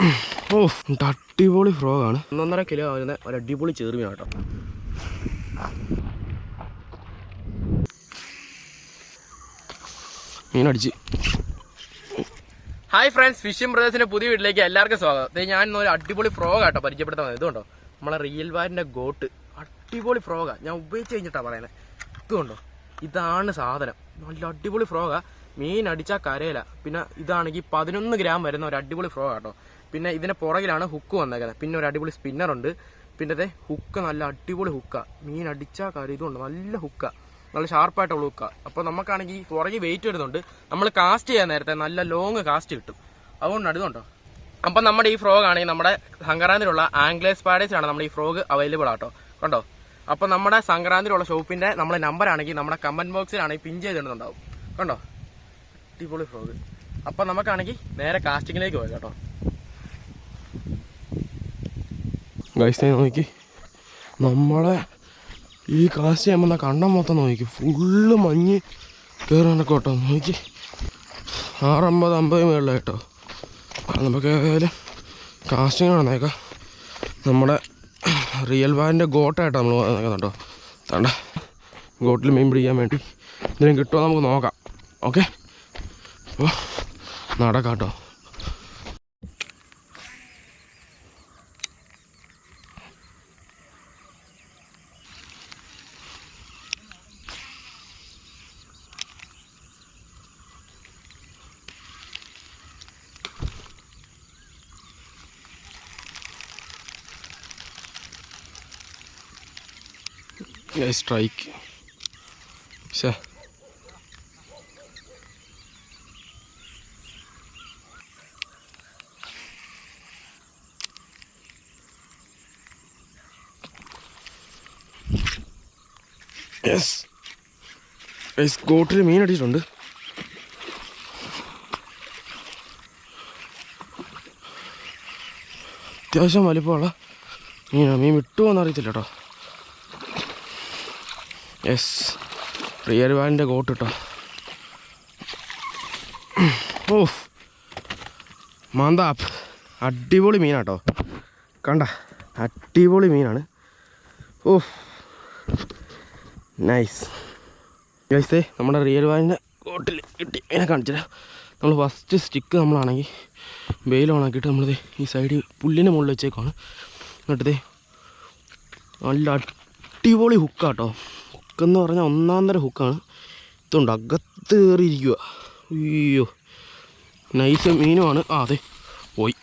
ഓ അടിപൊളി ഫ്രോഗ് ആണ് ഒന്നൊന്നര കിലോ ആവുന്ന ഒരു അടിപൊളി ചെറുമീൻ കേട്ടോ മീനടിച്ച് ഹായ് ഫ്രണ്ട്സ് ഫിഷിംഗ് ബ്രദേഴ്സിന്റെ പുതിയ വീട്ടിലേക്ക് എല്ലാവർക്കും സ്വാഗതം. ഞാൻ ഇന്ന് ഒരു അടിപൊളി ഫ്രോഗ് ആട്ടോ പരിചയപ്പെടുത്താൻ വന്നത്. ഇതുകൊണ്ടോ നമ്മളെ റിയൽ വാരിന്റെ ഗോട്ട് അടിപൊളി ഫ്രോഗാ. ഞാൻ ഉപയോഗിച്ച് കഴിഞ്ഞിട്ടാ പറയുന്നത് ഇതുകൊണ്ടോ ഇതാണ് സാധനം. നല്ല അടിപൊളി ഫ്രോഗാ. മീൻ അടിച്ചാൽ കരയില. പിന്നെ ഇതാണെങ്കിൽ പതിനൊന്ന് ഗ്രാം വരുന്ന ഒരു അടിപൊളി ഫ്രോ കേട്ടോ പിന്നെ ഇതിന്റെ പുറകിലാണ് ഹുക്ക് വന്നേക്കുന്നത്. പിന്നെ ഒരു അടിപൊളി സ്പിന്നർ ഉണ്ട്. പിന്നെ അതെ ഹുക്ക് നല്ല അടിപൊളി ഹുക്ക മീൻ അടിച്ചാൽ കര ഇതുണ്ട് നല്ല ഹുക്ക നല്ല ഷാർപ്പായിട്ടുള്ള ഹുക്ക അപ്പോൾ നമുക്കാണെങ്കിൽ പുറകെ വെയിറ്റ് വരുന്നുണ്ട്. നമ്മൾ കാസ്റ്റ് ചെയ്യാൻ നേരത്തെ നല്ല ലോങ് കാസ്റ്റ് കിട്ടും. അതുകൊണ്ടാണ് ഇതുണ്ടോ അപ്പം നമ്മുടെ ഈ ഫ്രോഗ് ആണെങ്കിൽ നമ്മുടെ സംക്രാന്തിയിലുള്ള ആംഗ്ലേസ് പാഡേസിലാണ് നമ്മുടെ ഈ ഫ്രോഗ് അവൈലബിൾ ആട്ടോ. കണ്ടോ? അപ്പം നമ്മുടെ സംക്രാന്തിയിലുള്ള ഷോപ്പിന്റെ നമ്മുടെ നമ്പർ ആണെങ്കിൽ നമ്മുടെ കമന്റ് ബോക്സിലാണെങ്കിൽ പിൻ ചെയ്തിടുന്നുണ്ടാവും. കണ്ടോ? അടിപൊളി ഫ്രോഗ് അപ്പൊ നമുക്കാണെങ്കിൽ നേരെ കാസ്റ്റിങ്ങിലേക്ക് പോയി കേട്ടോ. നോക്കി. നമ്മളെ ഈ കാസ്റ്റ് ചെയ്യുമ്പോൾ കണ്ടം മൊത്തം നോക്കി. ഫുള്ള് മഞ്ഞ് കയറാനൊക്കെ കേട്ടോ നോക്കി. ആറമ്പത് അമ്പത് മേളിൽ കേട്ടോ. അത് നമുക്ക് ഏതായാലും കാസ്റ്റിംഗ് നടന്നേക്കാം. നമ്മുടെ റിയൽ വാന്റെ ഗോട്ടായിട്ടാണ് നമ്മൾ വന്നേക്കുന്നുണ്ടോ തണ്ട. ഗോട്ടിൽ മീൻ പിടിക്കാൻ വേണ്ടി. എന്തെങ്കിലും കിട്ടുമോ നമുക്ക് നോക്കാം. ഓക്കെ അപ്പോൾ നടക്കാം കേട്ടോ. സ്ട്രൈക്ക് ശേ യെസ് ഗോട്ടിൽ മീൻ അടിച്ചിട്ടുണ്ട്. അത്യാവശ്യം വലിപ്പമുള്ള മീനാണ് മീൻ വിട്ടുപോകുന്ന അറിയത്തില്ല കേട്ടോ യെസ് റിയൽ വാലിന്റെ കോട്ട് കേട്ടോ ഓ മാന്താപ്പ്. അടിപൊളി മീനാട്ടോ. കണ്ട അടിപൊളി മീനാണ്. ഓ നൈസ് ഗൈസേ നമ്മുടെ റിയൽ വാലിന്റെ കോട്ടിൽ കിട്ടി. അതിനെ കാണിച്ചില്ല നമ്മൾ ഫസ്റ്റ് സ്റ്റിക്ക് നമ്മളാണെങ്കിൽ വെയിൽ ഓണാക്കിയിട്ട് നമ്മളിത് ഈ സൈഡിൽ പുല്ലിന്റെ മുകളിൽ വെച്ചേക്കാണ് എന്നിട്ടത് നല്ല അടിപൊളി ഹുക്കാട്ടോ ഹുക്കെന്ന് പറഞ്ഞാൽ ഒന്നാം തരം ഹുക്കാണ് ഇതുണ്ട് അകത്ത് കയറിയിരിക്കുക അയ്യോ. നൈസ് മീനുമാണ്. ആ അതെ പോയി.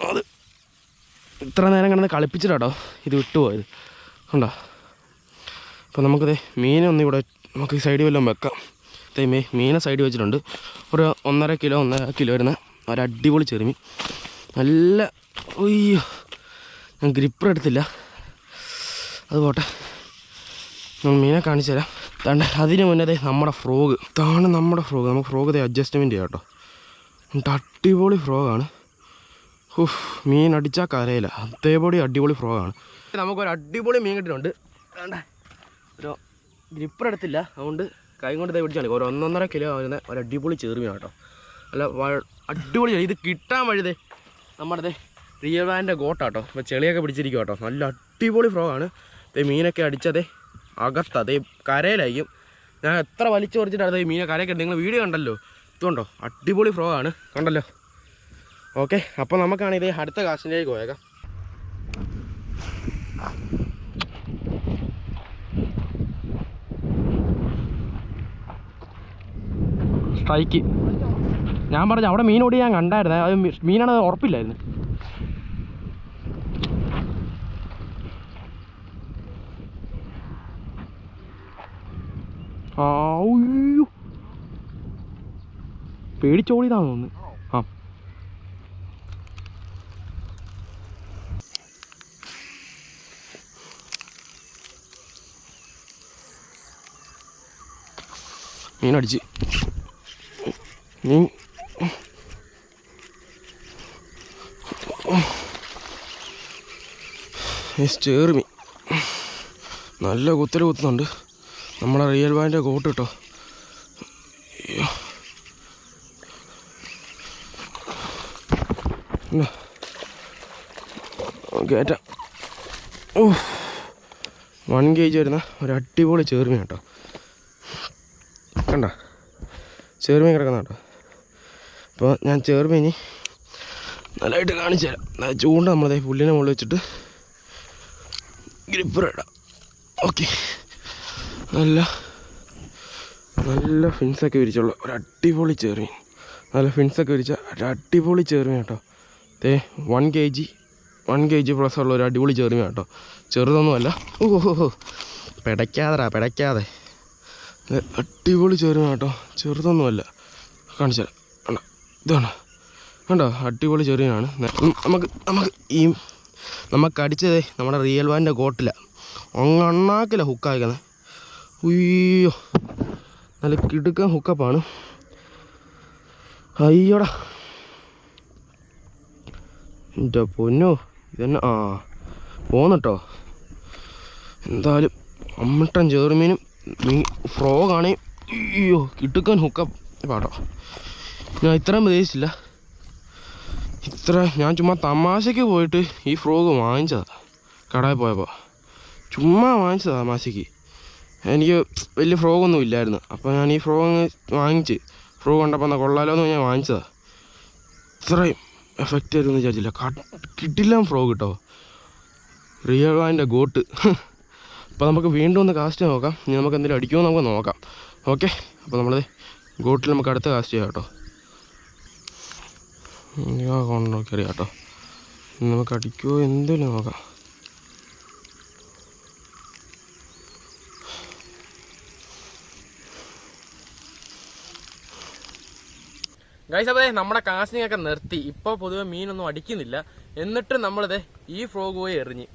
അത് ഇത്ര നേരം കിടന്ന് കളിപ്പിച്ചിട്ടാട്ടോ ഇത് വിട്ടുപോയത്. കണ്ടോ? അപ്പോൾ നമുക്കത് മീനൊന്നും ഇവിടെ നമുക്ക് ഈ സൈഡിൽ വല്ലതും വെക്കാം. ദേ മീ മീനെ സൈഡിൽ വെച്ചിട്ടുണ്ട്. ഒരു ഒന്നര കിലോ ഒന്നര കിലോ വരുന്ന ഒരു അടിപൊളി ചെറുമീൻ. നല്ല ഒയ്യോ ഞാൻ ഗ്രിപ്പർ എടുത്തില്ല. അത് പോട്ടെ. മീനെ കാണിച്ചു തരാം. തണ്ട അതിന് മുന്നേ നമ്മുടെ ഫ്രോഗ് താണ് നമ്മുടെ ഫ്രോഗ് നമുക്ക് ഫ്രോഗ് ദേ അഡ്ജസ്റ്റ്മെന്റ് ചെയ്യാം കേട്ടോ. എന്നിട്ട് അടിപൊളി ഫ്രോഗാണ് ഹുഫ് മീൻ അടിച്ചാൽ കരയില്ല. അതേപടി അടിപൊളി ഫ്രോഗാണ് നമുക്കൊരു അടിപൊളി മീൻ കിട്ടിയിട്ടുണ്ട്. വേണ്ട ഒരു ഗ്രിപ്പർ എടുത്തില്ല. അതുകൊണ്ട് കൈ കൊണ്ട് ദേ പിടിച്ചാണ് ഒരു ഒന്നൊന്നര കിലോ വരുന്ന ഒരു അടിപൊളി ചെറുമീൻ കേട്ടോ. അല്ല അടിപൊളി ഇത് കിട്ടാൻ വഴിതേ നമ്മുടെ ദേ റിയൽ വാന്റെ ഗോട്ടാട്ടോ അപ്പോൾ ചെളിയൊക്കെ പിടിച്ചിരിക്കും കേട്ടോ. നല്ല അടിപൊളി ഫ്രോഗാണ് ദേ മീനൊക്കെ അടിച്ചതേ അകത്താ. ദേ കരയിലായിരിക്കും. ഞാൻ എത്ര വലിച്ചു പറിച്ചിട്ടാണ് ഈ മീനെ കരയൊക്കെ നിങ്ങൾ വീഡിയോ കണ്ടല്ലോ? ഇതുണ്ടോ അടിപൊളി ഫ്രോഗാണ് കണ്ടല്ലോ? ഓക്കെ. അപ്പോൾ നമുക്കാണെങ്കിൽ ഇതേ അടുത്ത കാശിലേക്ക് പോയേക്കാം. സ്ട്രൈക്ക്. ഞാൻ പറഞ്ഞു അവിടെ മീൻ ഓടി ഞാൻ കണ്ടായിരുന്നു. അത് മീനാണ് ഉറപ്പില്ലായിരുന്നു. ആ ഉയ്യോ. പേടിച്ചോടിയതാന്ന് തോന്നുന്നു. ആ. മീനടിച്ച്. മീൻ ചേർമി നല്ല കുത്തൽ കുത്തുന്നുണ്ട്. നമ്മളെ റിയൽ ബാന്റെ കോട്ട് കേട്ടോ. കേറ്റ. ഓ വൺ കെ ജി വരുന്ന ഒരു അടിപൊളി ചേർമീൻ കേട്ടോ. കണ്ട? ചേർമി കിടക്കുന്ന കേട്ടോ. അപ്പോൾ ഞാൻ ചേർമീനി നല്ലതായിട്ട് കാണിച്ചു തരാം. ചൂണ്ട നമ്മളതേ പുല്ലിനെ മുകളിൽ വെച്ചിട്ട് ഗ്രിപ്പർ ഇടാം. ഓക്കെ നല്ല നല്ല ഫിൻസൊക്കെ വിരിച്ചുള്ള ഒരു അടിപൊളി ചേർമീൻ നല്ല ഫിൻസൊക്കെ വിരിച്ച ഒരു അടിപൊളി ചേർമീൻ കേട്ടോ ദേ one K G one K G plus ഉള്ള ഒരു അടിപൊളി ചേർമീൻ കേട്ടോ ചെറുതൊന്നുമല്ല ഓഹോ പിടയ്ക്കാതെടാ പിടയ്ക്കാതെ. അടിപൊളി ചേർമീൻ കേട്ടോ ചെറുതൊന്നുമല്ല കാണിച്ചു തരാം. ഇതാണ്? കണ്ടോ? അടിപൊളി ചെറിയാണ് നമുക്ക് നമുക്ക് ഈ നമുക്ക് അടിച്ചതേ നമ്മുടെ റിയൽ വാന്റെ കോട്ടില. ഒങ്ങണ്ണാക്കില്ല ഹുക്കായിക്കുന്നത് ഉയ്യോ. നല്ല കിടുക്കൻ ഹുക്കപ്പാണ്. അയ്യോടാ. എന്റെ പൊന്നോ ഇതന്നെ? ആ പോന്നട്ടോ. എന്തായാലും അമ്മട്ടൻ ചേർമീനും മീ ഫ്രോഗാണേ. അയ്യോ കിടുക്കൻ ഹുക്കപ്പ് പാട്ടോ ഞാൻ ഇത്രയും പ്രതീക്ഷിച്ചില്ല ഇത്ര ഞാൻ ചുമ്മാ തമാശയ്ക്ക് പോയിട്ട് ഈ ഫ്രോഗ് വാങ്ങിച്ചതാ. കടയിൽ പോയപ്പോൾ ചുമ്മാ വാങ്ങിച്ചതാ തമാശയ്ക്ക്. എനിക്ക് വലിയ ഫ്രോഗൊന്നും ഇല്ലായിരുന്നു. അപ്പോൾ ഞാൻ ഈ ഫ്രോഗ് വാങ്ങിച്ച് ഫ്രോഗ് കണ്ടപ്പോൾ എന്നാൽ കൊള്ളാലോ എന്ന് ഞാൻ വാങ്ങിച്ചതാ. ഇത്രയും എഫക്റ്റ് ആയിരുന്നു വിചാരിച്ചില്ല. കിട്ടില്ല ഫ്രോഗ് കിട്ടോ റിയൽ വാന്റെ ഗോട്ട് അപ്പോൾ നമുക്ക് വീണ്ടും ഒന്ന് കാസ്റ്റ് നോക്കാം. ഇനി നമുക്ക് എന്തെങ്കിലും അടിക്കുമോ നമുക്ക് നോക്കാം. ഓക്കെ അപ്പോൾ നമ്മൾ ഗോട്ടിൽ നമുക്ക് അടുത്ത കാസ്റ്റ് ചെയ്യാം കേട്ടോ. കൊണ്ട് നോക്കിയറിയാം കേട്ടോ നമുക്ക് അടിക്കുമോ എന്തെങ്കിലും നോക്കാം ഗൈസ് അതെ നമ്മുടെ കാസ്റ്റിംഗ് ഒക്കെ നിർത്തി. ഇപ്പോൾ പൊതുവെ മീനൊന്നും അടിക്കുന്നില്ല. എന്നിട്ട് നമ്മളിത് ഈ ഫ്രോഗ് പോയി എറിഞ്ഞ്.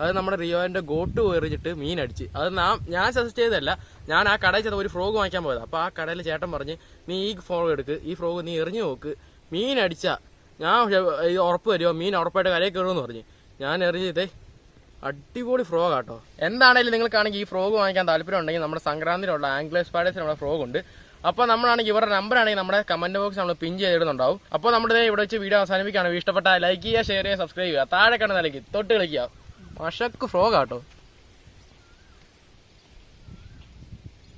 അത് നമ്മുടെ റിയോന്റെ ഗോട്ട് എറിഞ്ഞിട്ട് മീൻ അടിച്ച്. അത് നാം ഞാൻ സജസ്റ്റ് ചെയ്തതല്ല. ഞാൻ ആ കടയിൽ ചെന്ന ഒരു ഫ്രോഗ് വാങ്ങിക്കാൻ പോയത്. അപ്പോൾ ആ കടയിൽ ചേട്ടൻ പറഞ്ഞ് നീ ഈ ഫ്രോഗ് എടുക്ക്. ഈ ഫ്രോഗ് നീ എറിഞ്ഞു നോക്ക്. മീൻ അടിച്ചാ ഞാൻ ഇത് ഉറപ്പ് വരുമോ മീൻ ഉറപ്പായിട്ട് കരയിൽ കയറുമെന്ന് പറഞ്ഞു. ഞാൻ എറിഞ്ഞിട്ടേ അടിപൊളി ഫ്രോഗ് ആട്ടോ. എന്താണെങ്കിലും നിങ്ങൾക്കാണെങ്കിൽ ഈ ഫ്രോഗ് വാങ്ങിക്കാൻ താല്പര്യം ഉണ്ടെങ്കിൽ നമ്മുടെ സംക്രാന്തിയിലുള്ള ആംഗ്ലേസ് പാഡേഴ്സിൽ നമ്മുടെ ഫ്രോഗ് ഉണ്ട്. അപ്പോൾ നമ്മളാണെങ്കിൽ ഇവരുടെ നമ്പർ ആണെങ്കിൽ നമ്മുടെ കമന്റ് ബോക്സ് നമ്മൾ പിൻ ചെയ്തിടുന്നുണ്ടാവും. അപ്പോൾ നമ്മുടെ ഇവിടെ വെച്ച് വീഡിയോ അവസാനിപ്പിക്കുകയാണ്. ഇഷ്ടപ്പെട്ട ലൈക്ക് ചെയ്യുക ഷെയർ ചെയ്യുക സബ്സ്ക്രൈബ് ചെയ്യുക. താഴെ കാണുന്ന ലൈക്ക് തൊട്ട് കളിക്കുക. മഷക്ക് ഫ്രോഗ് ആട്ടോ.